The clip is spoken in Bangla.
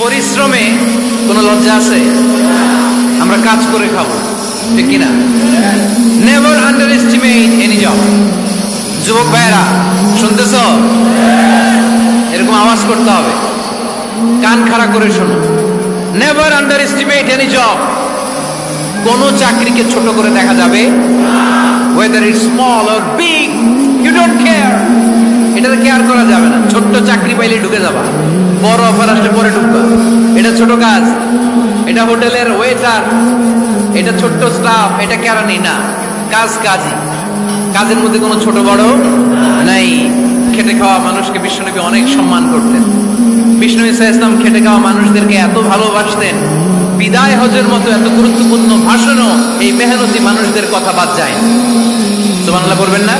পরিশ্রমে কোনো লজ্জা আছে? আমরা কাজ করে খাব, ঠিক কিনা? Never underestimate any job যুবক ভাইয়েরা, শুনতেছ? এরকম আওয়াজ করতে হবে। কান খাড়া করে শোনো। Never underestimate any job কোন চাকরিকে ছোট করে দেখা যাবে whether it small or big you don't care এটাতে কেয়ার করা যাবে না। ছোট্ট চাকরি পাইলে ঢুকে যাবা। বড় অফার আসলে পরে কাজ এটা হোটেলের ওয়েটার এটা ছোট্ট স্টাফ এটা কেরানি না, কাজ কাজই। কাজের মধ্যে কোনো ছোট বড় নাই। খেটে খাওয়া মানুষকে বিশ্বনবী অনেক সম্মান করতেন। বিষ্ণু ইসা ইসলাম খেটে খাওয়া মানুষদেরকে এত ভালোবাসতেন। বিদায় হজের মতো এত গুরুত্বপূর্ণ ভাষণও এই মেহনতি মানুষদের কথা বাদ যায় সুবহানাল্লাহ করবেন না?